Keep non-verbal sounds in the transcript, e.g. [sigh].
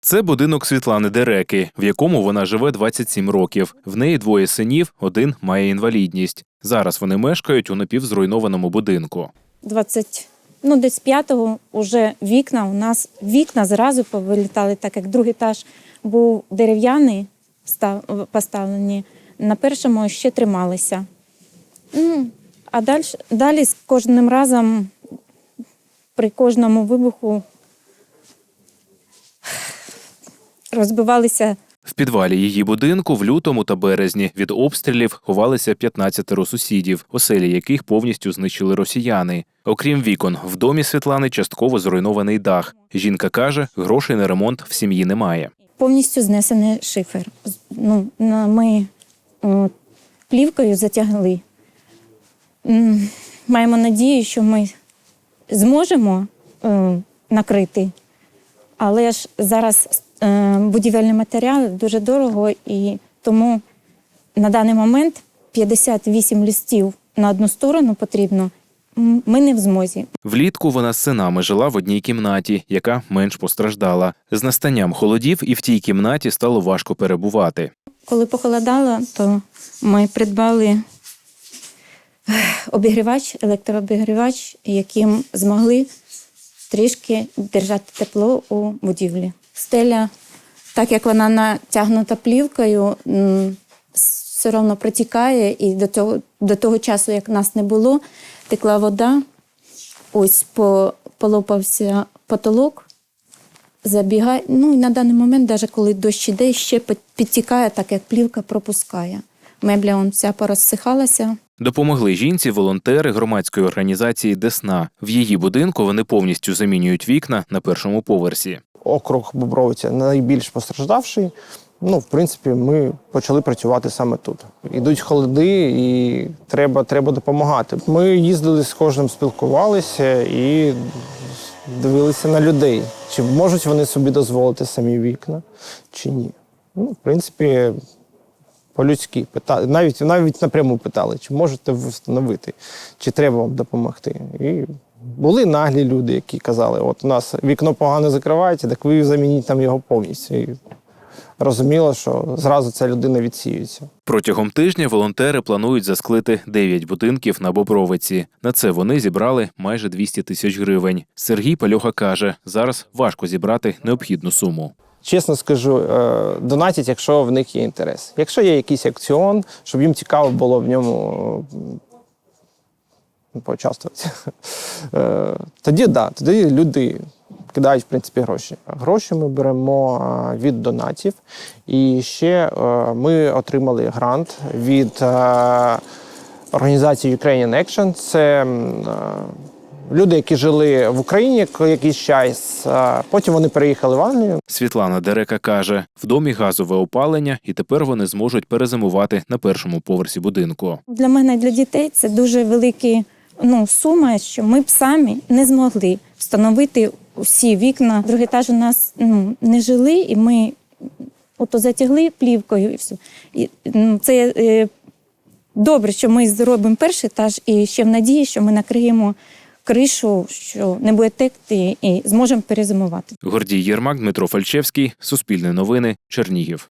Це будинок Світлани Дереки, в якому вона живе 27 років. В неї двоє синів, один має інвалідність. Зараз вони мешкають у напівзруйнованому будинку. 20, ну десь п'ятого вже вікна у нас вікна зразу повилітали, так як другий етаж був дерев'яний став- поставлені. На першому ще трималися. Ну, а далі, далі з кожним разом при кожному вибуху розбивалися В підвалі її будинку в лютому та березні від обстрілів ховалися 15 сусідів, оселі яких повністю знищили росіяни. Окрім вікон, в домі Світлани частково зруйнований дах. Жінка каже, грошей на ремонт в сім'ї немає. повністю знесений шифер. Ну, ми о, плівкою затягли. Маємо надію, що ми зможемо е, накрити, але ж зараз будівельний матеріал дуже дорого, і тому на даний момент 58 листів на одну сторону потрібно. Ми не в змозі. Влітку вона з синами жила в одній кімнаті, яка менш постраждала. З настанням холодів і в тій кімнаті стало важко перебувати. Коли похолодало, то ми придбали обігрівач, електрообігрівач, яким змогли трішки держати тепло у будівлі. Стеля, так як вона натягнута плівкою, все одно протікає, і до того, до того часу, як нас не було, текла вода, ось по, полопався потолок забігає. Ну і на даний момент, навіть коли дощ іде, ще підтікає, так як плівка пропускає. Мебля он вся порозсихалася. Допомогли жінці волонтери громадської організації Десна. В її будинку вони повністю замінюють вікна на першому поверсі. округ Бобровиця найбільш постраждавший. Ну, в принципі, ми почали працювати саме тут. Ідуть холоди, і треба, треба допомагати. Ми їздили з кожним, спілкувалися і дивилися на людей, чи можуть вони собі дозволити самі вікна, чи ні. Ну, в принципі, по-людськи питали, навіть навіть напряму питали, чи можете ви встановити, чи треба вам допомогти. І були наглі люди, які казали, от у нас вікно погано закривається, так ви замініть там його повністю. І розуміло, що зразу ця людина відсіюється. Протягом тижня волонтери планують засклити 9 будинків на Бобровиці. На це вони зібрали майже 200 тисяч гривень. Сергій Пальоха каже, зараз важко зібрати необхідну суму. Чесно скажу, е, донатять, якщо в них є інтерес. Якщо є якийсь акціон, щоб їм цікаво було в ньому поучаствувати, [laughs] е, тоді да, тоді люди кидають, в принципі, гроші. Гроші ми беремо е, від донатів. І ще ми отримали грант від організації Ukrainian Action. Це люди, які жили в Україні якийсь час, потім вони переїхали в Англію. Світлана Дерека каже, в домі газове опалення, і тепер вони зможуть перезимувати на першому поверсі будинку. Для мене для дітей це дуже велика ну, сума, що ми б самі не змогли встановити всі вікна. Другий етаж у нас ну, не жили, і ми ото затягли плівкою і все. І, ну, це е, добре, що ми зробимо перший етаж, і ще в надії, що ми накриємо кришу, що не буде текти, і зможемо перезимувати. Гордій Єрмак, Дмитро Фальчевський, Суспільне новини, Чернігів.